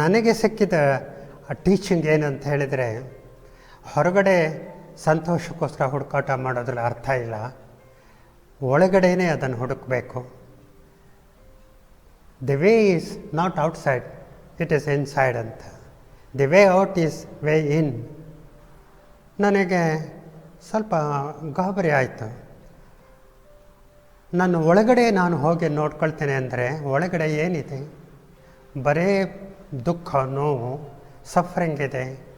ನನಗೆ ಸಿಕ್ಕಿದ ಟೀಚಿಂಗ್ ಏನಂತ ಹೇಳಿದರೆ, ಹೊರಗಡೆ ಸಂತೋಷಕ್ಕೋಸ್ಕರ ಹುಡುಕಾಟ ಮಾಡೋದ್ರಲ್ಲಿ ಅರ್ಥ ಇಲ್ಲ. ಒಳಗಡೆನೇ ಅದನ್ನು ಹುಡುಕಬೇಕು. The way is not outside it is inside ಅಂತ. The way out is way in ನನಗೆ ಸ್ವಲ್ಪ ಗಾಬರಿ ಆಯಿತು. ನನ್ನ ಒಳಗಡೆ ನಾನು ಹೋಗಿ ನೋಡ್ಕೊಳ್ತೇನೆ ಅಂದರೆ, ಒಳಗಡೆ ಏನಿದೆ? ಬರೇ ದುಃಖ ನೋವು ಸಫ್ರಿಂಗ್ ಇದೆ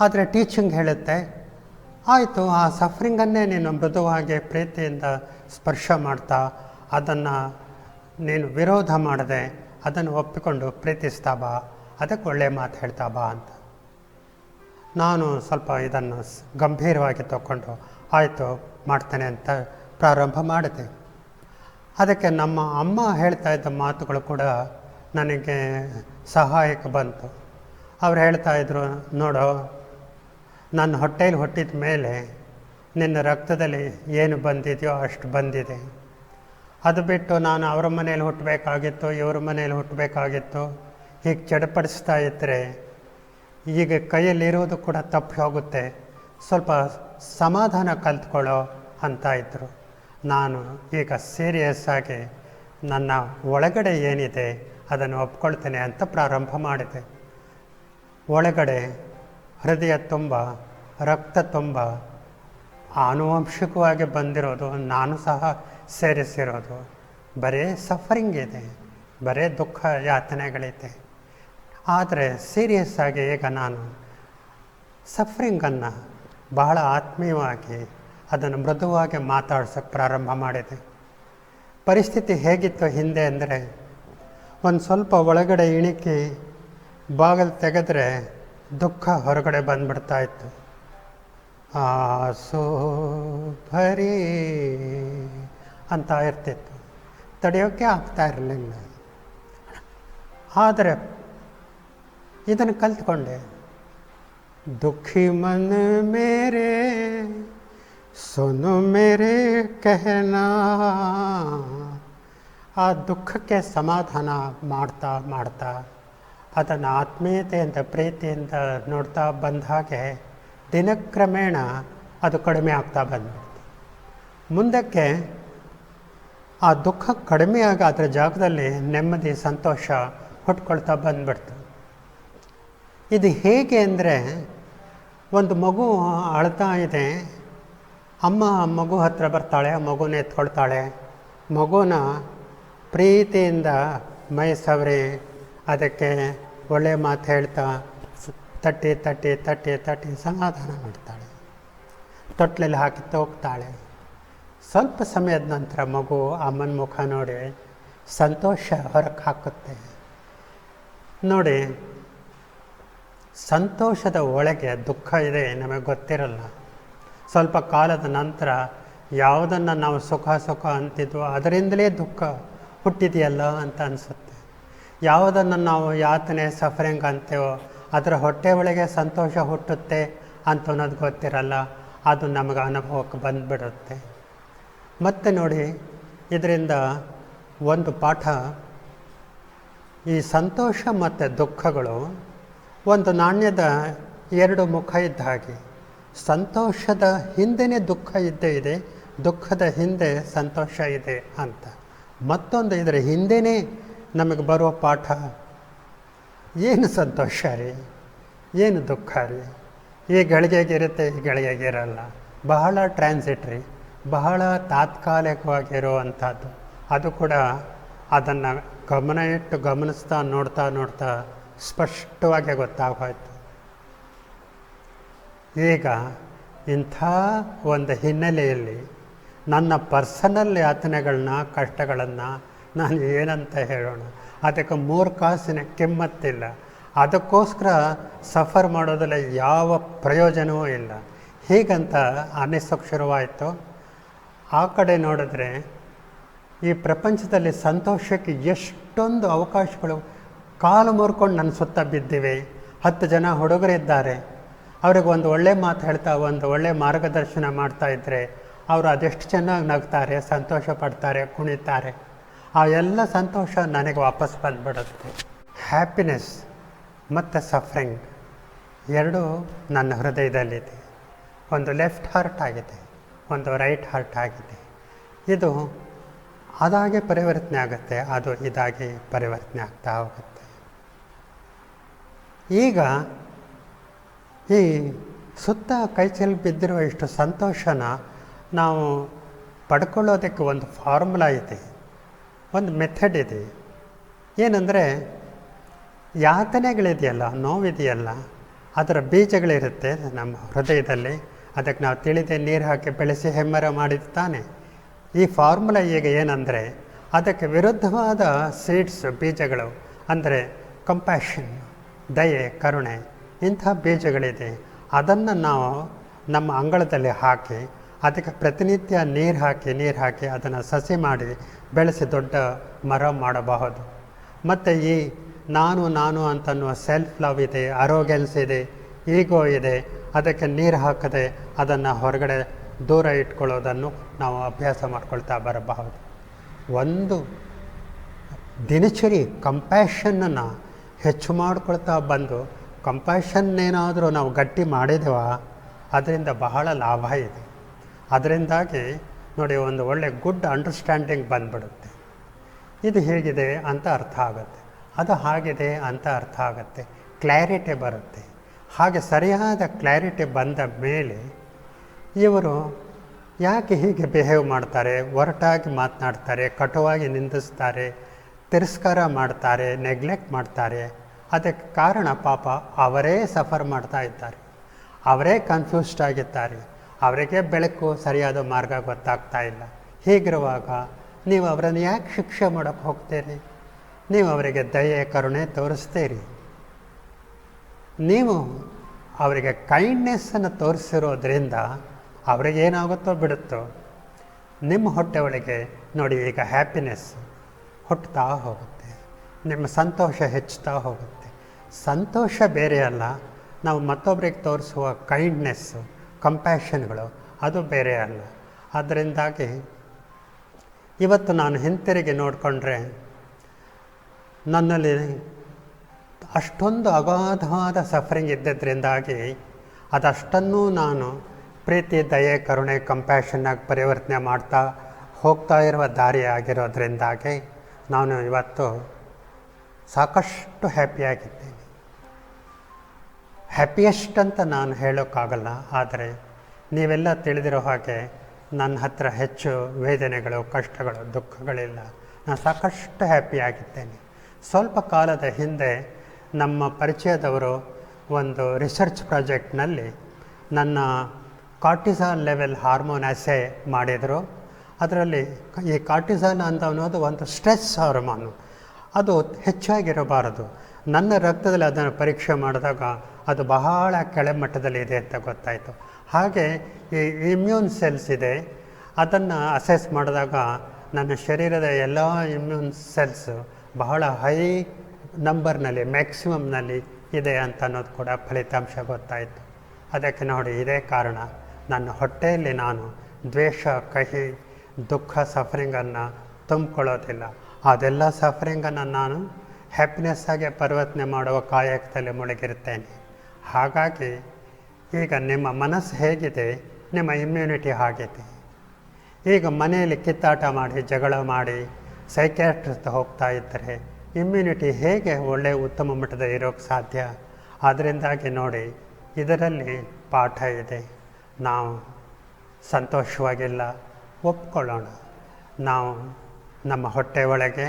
ಆದರೆ ಟೀಚಿಂಗ್ ಹೇಳುತ್ತೆ, ಆಯಿತು, ಆ ಸಫ್ರಿಂಗನ್ನೇ ನೀನು ಮೃದುವಾಗಿ ಪ್ರೀತಿಯಿಂದ ಸ್ಪರ್ಶ ಮಾಡ್ತಾ, ಅದನ್ನು ನೀನು ವಿರೋಧ ಮಾಡದೆ, ಅದನ್ನು ಒಪ್ಪಿಕೊಂಡು ಪ್ರೀತಿಸ್ತಾ ಬಾ, ಅದಕ್ಕೆ ಒಳ್ಳೆಯ ಮಾತು ಹೇಳ್ತಾ ಬಾ ಅಂತ. ನಾನು ಸ್ವಲ್ಪ ಇದನ್ನು ಗಂಭೀರವಾಗಿ ತಗೊಂಡು, ಆಯಿತು, ಮಾಡ್ತೇನೆ ಅಂತ ಪ್ರಾರಂಭ ಮಾಡಿದೆ. ಅದಕ್ಕೆ ನಮ್ಮ ಅಮ್ಮ ಹೇಳ್ತಾ ಇದ್ದ ಮಾತುಗಳು ಕೂಡ ನನಗೆ ಸಹಾಯಕ್ಕೆ ಬಂತು. ಅವ್ರು ಹೇಳ್ತಾ ಇದ್ರು, ನೋಡು, ನನ್ನ ಹೊಟ್ಟೆಯಲ್ಲಿ ಹುಟ್ಟಿದ ಮೇಲೆ ನಿನ್ನ ರಕ್ತದಲ್ಲಿ ಏನು ಬಂದಿದೆಯೋ ಅಷ್ಟು ಬಂದಿದೆ. ಅದು ಬಿಟ್ಟು ನಾನು ಅವರ ಮನೇಲಿ ಹುಟ್ಟಬೇಕಾಗಿತ್ತು, ಇವ್ರ ಮನೇಲಿ ಹುಟ್ಟಬೇಕಾಗಿತ್ತು. ಹೀಗೆ ಚಡಪಡಿಸ್ತಾ ಇದ್ದರೆ ಈಗ ಕೈಯಲ್ಲಿರುವುದು ಕೂಡ ತಪ್ಪಿ ಹೋಗುತ್ತೆ. ಸ್ವಲ್ಪ ಸಮಾಧಾನ ಕಲ್ತ್ಕೊಳ್ಳೋ ಅಂತ ಇದ್ದರು ನಾನು ಈಗ ಸೀರಿಯಸ್ ಆಗಿ ನನ್ನ ಒಳಗಡೆ ಏನಿದೆ ಅದನ್ನು ಒಪ್ಕೊಳ್ತೇನೆ ಅಂತ ಪ್ರಾರಂಭ ಮಾಡಿದೆ. ಒಳಗಡೆ ಹೃದಯ ತುಂಬ, ರಕ್ತ ತುಂಬ, ಆನುವಂಶಿಕವಾಗಿ ಬಂದಿರೋದು, ನಾನು ಸಹ ಸೇರಿಸಿರೋದು, ಬರೀ ಸಫರಿಂಗ್ ಇದೆ, ಬರೀ ದುಃಖ ಯಾತನೆಗಳಿದೆ. ಆದರೆ ಸೀರಿಯಸ್ ಆಗಿ ಈಗ ನಾನು ಸಫರಿಂಗನ್ನು ಬಹಳ ಆತ್ಮೀಯವಾಗಿ ಅದನ್ನು ಮೃದುವಾಗಿ ಮಾತಾಡ್ಸೋಕ್ಕೆ ಪ್ರಾರಂಭ ಮಾಡಿದೆ. ಪರಿಸ್ಥಿತಿ ಹೇಗಿತ್ತು ಹಿಂದೆ ಅಂದರೆ ಒಂದು ಸ್ವಲ್ಪ ಒಳಗಡೆ ಇಣಿಕಿ ಬಾಗಿಲು ತೆಗೆದ್ರೆ ದುಃಖ ಹೊರಗಡೆ ಬಂದ್ಬಿಡ್ತಾ ಇತ್ತು. ಆಸೋ ಭರಿ ಅಂತ ಇರ್ತಿತ್ತು. ತಡೆಯೋಕ್ಕೆ ಆಗ್ತಾ ಇರಲಿಲ್ಲ. ಆದರೆ ಇದನ್ನು ಕಲ್ತ್ಕೊಂಡೆ. ದುಃಖಿ ಮನ ಮೇರೆ, ಸುನು ಮೇರೆ, ಕಹನಾ. ಆ ದುಃಖಕ್ಕೆ ಸಮಾಧಾನ ಮಾಡ್ತಾ ಮಾಡ್ತಾ, ಅದನ್ನು ಆತ್ಮೀಯತೆಯಿಂದ ಪ್ರೀತಿಯಿಂದ ನೋಡ್ತಾ ಬಂದ ಹಾಗೆ ದಿನಕ್ರಮೇಣ ಅದು ಕಡಿಮೆ ಆಗ್ತಾ ಬಂದ್ಬಿಡ್ತು. ಮುಂದಕ್ಕೆ ಆ ದುಃಖ ಕಡಿಮೆ ಅದರ ಜಾಗದಲ್ಲಿ ನೆಮ್ಮದಿ, ಸಂತೋಷ ಹುಟ್ಕೊಳ್ತಾ ಬಂದ್ಬಿಡ್ತು. ಇದು ಹೇಗೆ ಅಂದರೆ, ಒಂದು ಮಗು ಅಳ್ತಾ ಇದೆ, ಅಮ್ಮ ಮಗು ಹತ್ರ ಬರ್ತಾಳೆ ಮಗುನ ಎತ್ಕೊಳ್ತಾಳೆ ಮಗುನ ಪ್ರೀತಿಯಿಂದ ಮೈ ಸವರಿ, ಅದಕ್ಕೆ ಒಳ್ಳೆಯ ಮಾತು ಹೇಳ್ತಾ ತಟ್ಟಿ ತಟ್ಟಿ ತಟ್ಟಿ ತಟ್ಟಿ ಸಮಾಧಾನ ಮಾಡ್ತಾಳೆ. ತೊಟ್ಲಲ್ಲಿ ಹಾಕಿ ತೋಗ್ತಾಳೆ ಸ್ವಲ್ಪ ಸಮಯದ ನಂತರ ಮಗು ಅಮ್ಮನ ಮುಖ ನೋಡಿ ಸಂತೋಷ ಹೊರಕ್ಕೆ ಹಾಕುತ್ತೆ. ನೋಡಿ, ಸಂತೋಷದ ಒಳಗೆ ದುಃಖ ಇದೆ ನಮಗೆ ಗೊತ್ತಿರಲ್ಲ. ಸ್ವಲ್ಪ ಕಾಲದ ನಂತರ ಯಾವುದನ್ನು ನಾವು ಸುಖ ಸುಖ ಅಂತಿದ್ವೋ ಅದರಿಂದಲೇ ದುಃಖ. ಹುಟ್ಟಿದೆಯಲ್ಲ ಅಂತ ಅನಿಸುತ್ತೆ. ಯಾವುದನ್ನು ನಾವು ಯಾತನೆ, ಸಫರಿಂಗ್ ಅಂತೇವೋ ಅದರ ಹೊಟ್ಟೆ ಒಳಗೆ ಸಂತೋಷ ಹುಟ್ಟುತ್ತೆ ಅಂತ ಅನ್ನೋದು ಗೊತ್ತಿರಲ್ಲ. ಅದು ನಮಗೆ ಅನುಭವಕ್ಕೆ ಬಂದುಬಿಡುತ್ತೆ. ಮತ್ತೆ ನೋಡಿ, ಇದರಿಂದ ಒಂದು ಪಾಠ. ಈ ಸಂತೋಷ ಮತ್ತು ದುಃಖಗಳು ಒಂದು ನಾಣ್ಯದ ಎರಡು ಮುಖ ಇದ್ದ ಹಾಗೆ. ಸಂತೋಷದ ಹಿಂದೆನೇ ದುಃಖ ಇದ್ದೇ ಇದೆ, ದುಃಖದ ಹಿಂದೆ ಸಂತೋಷ ಇದೆ ಅಂತ. ಮತ್ತೊಂದು ಇದರ ಹಿಂದೆಯೇ ನಮಗೆ ಬರುವ ಪಾಠ, ಏನು ಸಂತೋಷ ರೀ? ಏನು ದುಃಖ ರೀ? ಈ ಗಳಿಗೆಗಿರುತ್ತೆ ಈ ಗಳಿಗೆಗಿರಲ್ಲ ಬಹಳ ಟ್ರಾನ್ಸಿಟ್ರಿ ಬಹಳ ತಾತ್ಕಾಲಿಕವಾಗಿರುವಂಥದ್ದು. ಅದು ಕೂಡ ಅದನ್ನು ಗಮನ ಇಟ್ಟು ಗಮನಿಸ್ತಾ, ನೋಡ್ತಾ ನೋಡ್ತಾ ಸ್ಪಷ್ಟವಾಗಿ ಗೊತ್ತಾಗೋಯ್ತು. ಈಗ ಇಂಥ ಒಂದು ಹಿನ್ನೆಲೆಯಲ್ಲಿ ನನ್ನ ಪರ್ಸನಲ್ ಯಾತನೆಗಳನ್ನ ಕಷ್ಟಗಳನ್ನು ನಾನು ಏನಂತ ಹೇಳೋಣ. ಅದಕ್ಕೆ ಮೂರು ಕಾಸಿನ ಕೆಮ್ಮತ್ತಿಲ್ಲ. ಅದಕ್ಕೋಸ್ಕರ ಸಫರ್ ಮಾಡೋದಲ್ಲ ಯಾವ ಪ್ರಯೋಜನವೂ ಇಲ್ಲ. ಹೀಗಂತ ಅನ್ನಿಸೋಕ್ಕೆ ಶುರುವಾಯಿತು. ಆ ಕಡೆ ನೋಡಿದ್ರೆ ಈ ಪ್ರಪಂಚದಲ್ಲಿ ಸಂತೋಷಕ್ಕೆ ಎಷ್ಟೊಂದು ಅವಕಾಶಗಳು ಕಾಲು ಮುರ್ಕೊಂಡು ನನ್ನ ಸುತ್ತ ಬಿದ್ದಿವೆ. ಹತ್ತು ಜನ ಹುಡುಗರಿದ್ದಾರೆ. ಅವ್ರಿಗೆ ಒಂದು ಒಳ್ಳೆ ಮಾತು ಹೇಳ್ತಾ, ಒಂದು ಒಳ್ಳೆ ಮಾರ್ಗದರ್ಶನ ಮಾಡ್ತಾ ಇದ್ದರೆ ಅವರು ಅದೆಷ್ಟು ಚೆನ್ನಾಗಿ ನಗ್ತಾರೆ, ಸಂತೋಷ ಪಡ್ತಾರೆ, ಕುಣಿತಾರೆ, ಆ ಎಲ್ಲ ಸಂತೋಷ ನನಗೆ ವಾಪಸ್ ಬಂದ್ಬಿಡುತ್ತೆ. ಹ್ಯಾಪಿನೆಸ್ ಮತ್ತು ಸಫ್ರಿಂಗ್ ಎರಡೂ ನನ್ನ ಹೃದಯದಲ್ಲಿದೆ. ಒಂದು ಲೆಫ್ಟ್ ಹಾರ್ಟ್ ಆಗಿದೆ, ಒಂದು ರೈಟ್ ಹಾರ್ಟ್ ಆಗಿದೆ. ಇದು ಅದಾಗೆ ಪರಿವರ್ತನೆ ಆಗುತ್ತೆ, ಅದು ಇದಾಗಿ ಪರಿವರ್ತನೆ ಆಗ್ತಾ ಹೋಗುತ್ತೆ. ಈಗ ಈ ಸುತ್ತ ಕೈಚಲ್ಲಿ ಬಿದ್ದಿರುವ ಇಷ್ಟು ಸಂತೋಷನ ನಾವು ಪಡ್ಕೊಳ್ಳೋದಕ್ಕೆ ಒಂದು ಫಾರ್ಮುಲಾ ಇದೆ, ಒಂದು ಮೆಥಡ್ ಇದೆ. ಏನಂದರೆ, ಯಾತನೆಗಳಿದೆಯಲ್ಲ, ನೋವಿದೆಯಲ್ಲ, ಅದರ ಬೀಜಗಳಿರುತ್ತೆ ನಮ್ಮ ಹೃದಯದಲ್ಲಿ. ಅದಕ್ಕೆ ನಾವು ತಿಳಿದೇ ನೀರು ಹಾಕಿ ಬೆಳೆಸಿ ಹೆಮ್ಮರ ಮಾಡಿದ್ದು ತಾನೆ ಈ ಫಾರ್ಮುಲಾ ಈಗ ಏನಂದರೆ, ಅದಕ್ಕೆ ವಿರುದ್ಧವಾದ ಸೀಡ್ಸ್, ಬೀಜಗಳು, ಅಂದರೆ ಕಂಪ್ಯಾಷನ್, ದಯೆ, ಕರುಣೆ, ಇಂಥ ಬೀಜಗಳಿದೆ. ಅದನ್ನು ನಾವು ನಮ್ಮ ಅಂಗಳದಲ್ಲಿ ಹಾಕಿ ಅದಕ್ಕೆ ಪ್ರತಿನಿತ್ಯ ನೀರು ಹಾಕಿ ನೀರು ಹಾಕಿ ಅದನ್ನು ಸಸಿ ಮಾಡಿ ಬೆಳೆಸಿ ದೊಡ್ಡ ಮರ ಮಾಡಬಹುದು. ಮತ್ತು ಈ ನಾನು ನಾನು ಅಂತನ್ನುವ ಸೆಲ್ಫ್ ಲವ್ ಇದೆ ಅರೋಗೆನ್ಸ್ ಇದೆ ಈಗೋ ಇದೆ, ಅದಕ್ಕೆ ನೀರು ಹಾಕದೆ ಅದನ್ನು ಹೊರಗಡೆ ದೂರ ಇಟ್ಕೊಳ್ಳೋದನ್ನು ನಾವು ಅಭ್ಯಾಸ ಮಾಡ್ಕೊಳ್ತಾ ಬರಬಹುದು. ಒಂದು ದಿನಚರಿ ಕಂಪ್ಯಾಷನ್ನನ್ನು ಹೆಚ್ಚು ಮಾಡ್ಕೊಳ್ತಾ ಬಂದು ಕಂಪ್ಯಾಷನ್ನೇನಾದರೂ ನಾವು ಗಟ್ಟಿ ಮಾಡಿದೆವಾ, ಅದರಿಂದ ಬಹಳ ಲಾಭ ಇದೆ. ಅದರಿಂದಾಗಿ ನೋಡಿ, ಒಂದು ಒಳ್ಳೆ ಗುಡ್ ಅಂಡರ್ಸ್ಟ್ಯಾಂಡಿಂಗ್ ಬಂದ್ಬಿಡುತ್ತೆ. ಇದು ಹೇಗಿದೆ ಅಂತ ಅರ್ಥ ಆಗುತ್ತೆ. ಅದು ಹಾಗಿದೆ ಅಂತ ಅರ್ಥ ಆಗುತ್ತೆ. ಕ್ಲ್ಯಾರಿಟಿ ಬರುತ್ತೆ. ಹಾಗೆ ಸರಿಯಾದ ಕ್ಲ್ಯಾರಿಟಿ ಬಂದ ಮೇಲೆ ಇವರು ಯಾಕೆ ಹೀಗೆ ಬಿಹೇವ್ ಮಾಡ್ತಾರೆ? ಒರಟಾಗಿ ಮಾತನಾಡ್ತಾರೆ, ಕಟುವಾಗಿ ನಿಂದಿಸ್ತಾರೆ, ತಿರಸ್ಕಾರ ಮಾಡ್ತಾರೆ ನೆಗ್ಲೆಕ್ಟ್ ಮಾಡ್ತಾರೆ. ಅದಕ್ಕೆ ಕಾರಣ ಪಾಪ ಅವರೇ ಸಫರ್ ಮಾಡ್ತಾ ಇದ್ದಾರೆ. ಅವರೇ ಕನ್ಫ್ಯೂಸ್ಡ್ ಆಗಿದ್ದಾರೆ. ಅವರಿಗೆ ಬೆಳಕು ಸರಿಯಾದ ಮಾರ್ಗ ಗೊತ್ತಾಗ್ತಾ ಇಲ್ಲ. ಹೀಗಿರುವಾಗ ನೀವು ಅವರನ್ನು ಯಾಕೆ ಶಿಕ್ಷೆ ಮಾಡೋಕ್ಕೆ ಹೋಗ್ತೀರಿ? ನೀವು ಅವರಿಗೆ ದಯೆ, ಕರುಣೆ ತೋರಿಸ್ತೀರಿ. ನೀವು ಅವರಿಗೆ ಕೈಂಡ್ನೆಸ್ಸನ್ನು ತೋರಿಸಿರೋದ್ರಿಂದ ಅವ್ರಿಗೆ ಏನಾಗುತ್ತೋ ಬಿಡುತ್ತೋ, ನಿಮ್ಮ ಹೊಟ್ಟೆ ಒಳಗೆ ನೋಡಿ ಈಗ ಹ್ಯಾಪಿನೆಸ್ ಹುಟ್ಟುತ್ತಾ ಹೋಗುತ್ತೆ. ನಿಮ್ಮ ಸಂತೋಷ ಹೆಚ್ಚುತ್ತಾ ಹೋಗುತ್ತೆ. ಸಂತೋಷ ಬೇರೆ ಅಲ್ಲ. ನಾವು ಮತ್ತೊಬ್ಬರಿಗೆ ತೋರಿಸುವ ಕೈಂಡ್ನೆಸ್ಸು ಕಂಪ್ಯಾಷನ್ಗಳು ಅದು ಬೇರೆ ಅಲ್ಲ. ಅದರಿಂದಾಗಿ ಇವತ್ತು ನಾನು ಹಿಂತಿರುಗಿ ನೋಡಿಕೊಂಡ್ರೆ ನನ್ನಲ್ಲಿ ಅಷ್ಟೊಂದು ಅಗಾಧವಾದ ಸಫರಿಂಗ್ ಇದ್ದದ್ರಿಂದಾಗಿ ಅದಷ್ಟನ್ನೂ ನಾನು ಪ್ರೀತಿ, ದಯೆ, ಕರುಣೆ ಕಂಪ್ಯಾಷನ್ನಾಗಿ ಪರಿವರ್ತನೆ ಮಾಡ್ತಾ ಹೋಗ್ತಾ ಇರುವ ದಾರಿ ಆಗಿರೋದ್ರಿಂದಾಗಿ ನಾನು ಇವತ್ತು ಸಾಕಷ್ಟು ಹ್ಯಾಪಿಯಾಗಿದ್ದೇನೆ ಹ್ಯಾಪಿಯೆಸ್ಟ್ ಅಂತ ನಾನು ಹೇಳೋಕ್ಕಾಗಲ್ಲ, ಆದರೆ ನೀವೆಲ್ಲ ತಿಳಿದಿರೋ ಹಾಗೆ ನನ್ನ ಹತ್ರ ಹೆಚ್ಚು ವೇದನೆಗಳು, ಕಷ್ಟಗಳು, ದುಃಖಗಳಿಲ್ಲ. ನಾನು ಸಾಕಷ್ಟು ಹ್ಯಾಪಿಯಾಗಿದ್ದೇನೆ ಸ್ವಲ್ಪ ಕಾಲದ ಹಿಂದೆ ನಮ್ಮ ಪರಿಚಯದವರು ಒಂದು ರಿಸರ್ಚ್ ಪ್ರಾಜೆಕ್ಟ್ನಲ್ಲಿ ನನ್ನ ಕಾರ್ಟಿಸಾಲ್ ಲೆವೆಲ್ ಹಾರ್ಮೋನ್ ಅಸೆ ಮಾಡಿದರು. ಅದರಲ್ಲಿ ಈ ಕಾರ್ಟಿಸಾಲ್ ಅಂತ ಅನ್ನೋದು ಒಂದು ಸ್ಟ್ರೆಸ್ ಹಾರ್ಮೋನು. ಅದು ಹೆಚ್ಚಾಗಿರಬಾರದು. ನನ್ನ ರಕ್ತದಲ್ಲಿ ಅದನ್ನು ಪರೀಕ್ಷೆ ಮಾಡಿದಾಗ ಅದು ಬಹಳ ಕೆಳಮಟ್ಟದಲ್ಲಿ ಇದೆ ಅಂತ ಗೊತ್ತಾಯಿತು. ಹಾಗೆ ಈ ಇಮ್ಯೂನ್ ಸೆಲ್ಸ್ ಇದೆ. ಅದನ್ನು ಅಸೆಸ್ ಮಾಡಿದಾಗ ನನ್ನ ಶರೀರದ ಎಲ್ಲ ಇಮ್ಯೂನ್ ಸೆಲ್ಸ್ ಬಹಳ ಹೈ ನಂಬರ್ನಲ್ಲಿ ಮ್ಯಾಕ್ಸಿಮಮ್ನಲ್ಲಿ ಇದೆ ಅಂತ ಅನ್ನೋದು ಕೂಡ ಫಲಿತಾಂಶ ಗೊತ್ತಾಯಿತು. ಅದಕ್ಕೆ ನೋಡಿ, ಇದೇ ಕಾರಣ ನನ್ನ ಹೊಟ್ಟೆಯಲ್ಲಿ ನಾನು ದ್ವೇಷ, ಕಹಿ, ದುಃಖ ಸಫರಿಂಗನ್ನು ತುಂಬಿಕೊಳ್ಳೋದಿಲ್ಲ. ಅದೆಲ್ಲ ಸಫರಿಂಗನ್ನು ನಾನು ಹ್ಯಾಪಿನೆಸ್ಸಾಗಿ ಪರಿವರ್ತನೆ ಮಾಡುವ ಕಾಯಕದಲ್ಲಿ ಮುಳುಗಿರುತ್ತೇನೆ. ಹಾಗಾಗಿ ಈಗ ನಿಮ್ಮ ಮನಸ್ಸು ಹೇಗಿದೆ, ನಿಮ್ಮ ಇಮ್ಯುನಿಟಿ ಹಾಗಿದೆ ಈಗ ಮನೆಯಲ್ಲಿ ಕಿತ್ತಾಟ ಮಾಡಿ, ಜಗಳ ಮಾಡಿ ಸೈಕ್ಯಾಟ್ರಿಸ್ಟ್ ಹೋಗ್ತಾ ಇದ್ದರೆ ಇಮ್ಯುನಿಟಿ ಹೇಗೆ ಒಳ್ಳೆಯ ಉತ್ತಮ ಮಟ್ಟದ ಇರೋಕ್ಕೆ ಸಾಧ್ಯ? ಅದರಿಂದಾಗಿ ನೋಡಿ, ಇದರಲ್ಲಿ ಪಾಠ ಇದೆ. ನಾವು ಸಂತೋಷವಾಗಿಲ್ಲ, ಒಪ್ಕೊಳ್ಳೋಣ. ನಾವು ನಮ್ಮ ಹೊಟ್ಟೆ ಒಳಗೆ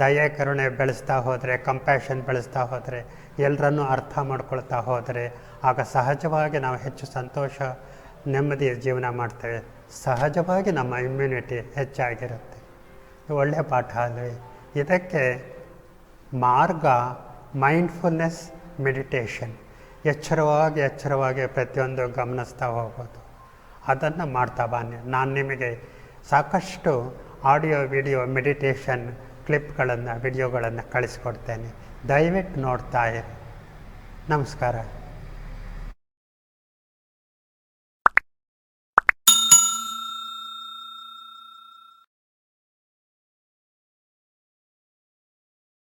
ದಯೆ, ಕರುಣೆ ಬೆಳೆಸ್ತಾ ಹೋದರೆ ಕಂಪ್ಯಾಷನ್ ಬೆಳೆಸ್ತಾ ಹೋದರೆ ಎಲ್ಲರನ್ನೂ ಅರ್ಥ ಮಾಡ್ಕೊಳ್ತಾ ಹೋದರೆ ಆಗ ಸಹಜವಾಗಿ ನಾವು ಹೆಚ್ಚು ಸಂತೋಷ, ನೆಮ್ಮದಿಯ ಜೀವನ ಮಾಡ್ತೇವೆ. ಸಹಜವಾಗಿ ನಮ್ಮ ಇಮ್ಯುನಿಟಿ ಹೆಚ್ಚಾಗಿರುತ್ತೆ. ಒಳ್ಳೆಯ ಪಾಠ ಅಲ್ವೇ? ಇದಕ್ಕೆ ಮಾರ್ಗ ಮೈಂಡ್ಫುಲ್ನೆಸ್ ಮೆಡಿಟೇಷನ್ ಎಚ್ಚರವಾಗಿ ಎಚ್ಚರವಾಗಿ ಪ್ರತಿಯೊಂದು ಗಮನಿಸ್ತಾ ಹೋಗೋದು ಅದನ್ನು ಮಾಡ್ತಾ ಬನ್ನಿ. ನಾನು ನಿಮಗೆ ಸಾಕಷ್ಟು ಆಡಿಯೋ ವಿಡಿಯೋ ಮೆಡಿಟೇಷನ್ ಕ್ಲಿಪ್ಗಳನ್ನು ವಿಡಿಯೋಗಳನ್ನು ಕಳಿಸ್ಕೊಡ್ತೇನೆ. ದಯವಿಟ್ಟು ನೋಡ್ತಾ ಇರಿ ನಮಸ್ಕಾರ